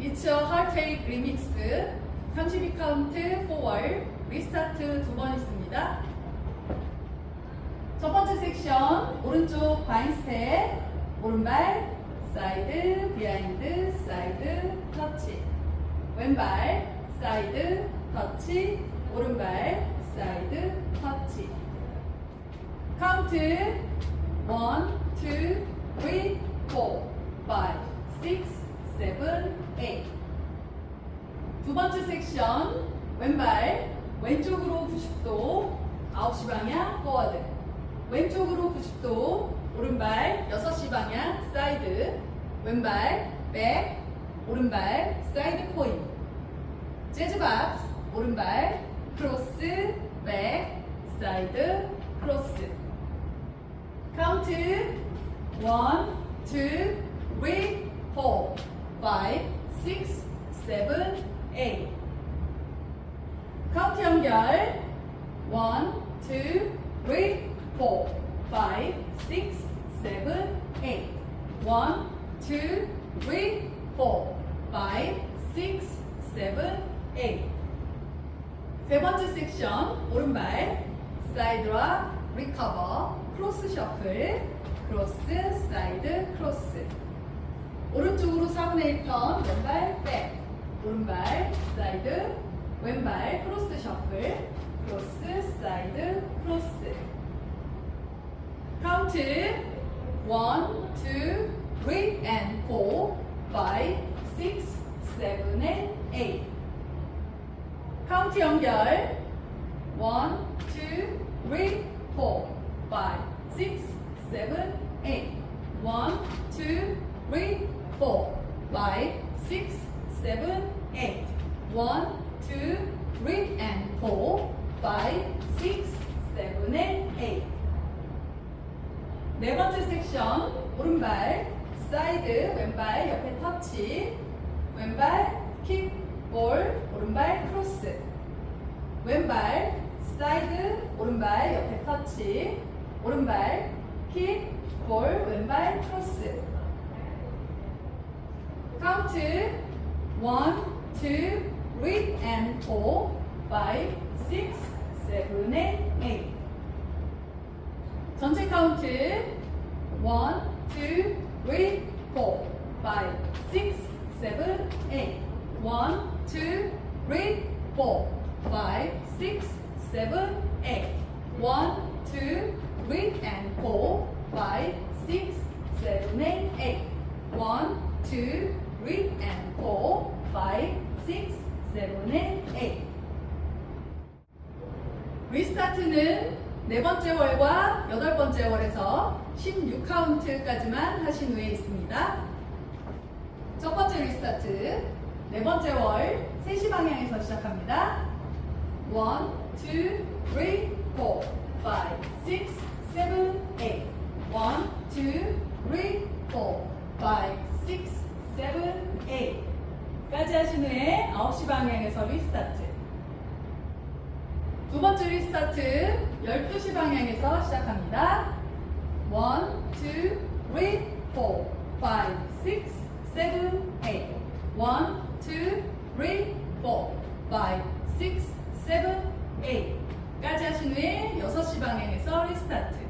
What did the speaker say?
It's a heartache remix 32 카운트 4월 리스타트 두 번 있습니다. 첫 번째 섹션 오른쪽 바인 스텝 오른발 사이드 비하인드 사이드 터치 왼발 사이드 터치 오른발 사이드 터치 카운트 1, 2, 3, 4, 5, 6, 7, 8. 두 번째 섹션 왼발 왼쪽으로 90도 9시 방향 포워드. 왼쪽으로 90도 오른발 6시 방향 사이드. 왼발 백 오른발 사이드 코인. 재즈박스 오른발 크로스 백 사이드 크로스. 카운트 1, 2, 3, 4, 5, 6, 7, 8 카운트 연결. 1, 2, 3, 4, 5, 6, 7, 8 1, 2, 3, 4, 5, 6, 7, 8 세 번째 섹션 오른발 사이드와 리커버 크로스 셔플 크로스 사이드 크로스. 오른쪽으로 4분의 1턴 왼발 백 오른발 사이드 왼발 크로스 셔플 크로스 사이드 크로스. 카운트 1, 2, 3 and 4 5, 6, 7 and 8 카운트 연결. 1, 2, 3, 4, 5, 6, 7, 8 1, 2, 3, 4, 5, 6, 7, 8 1, 2, 3 and 4, 5, 6, 7 and 8네 번째 섹션 오른발 사이드 왼발 옆에 터치. 왼발 킥, 볼 오른발 크로스 왼발 사이드 오른발 옆에 터치. 오른발 킥, 볼 왼발 크로스 카운트 1, 2, 3 and 4 5, 6, 7 and 8 전체 카운트 1, 2, 3, 4, 5, 6, 7, 8 1, 2, 3, 4, 5, 6, 7, 8 1, 2, 3 and 4, 5, 6, 7 and 8 1, 2, 3 and 4, 5, 6, 7 and 8 리스타트는 네 번째 월과 여덟 번째 월에서 16카운트까지만 하신 후에 있습니다. 첫 번째 리스타트, 네 번째 월 3시 방향에서 시작합니다. 1, 2, 3, 4, 5, 6, 7, 8 1, 2, 3, 4, 5, 6, 7, 8 까지 하신 후에 9시 방향에서 리스타트. 두 번째 리스타트 12시 방향에서 시작합니다. 1, 2, 3, 4, 5, 6, 7, 8 1, 2, 3, 4, 5, 6, 7, 8 까지 하신 후에 6시 방향에서 리스타트.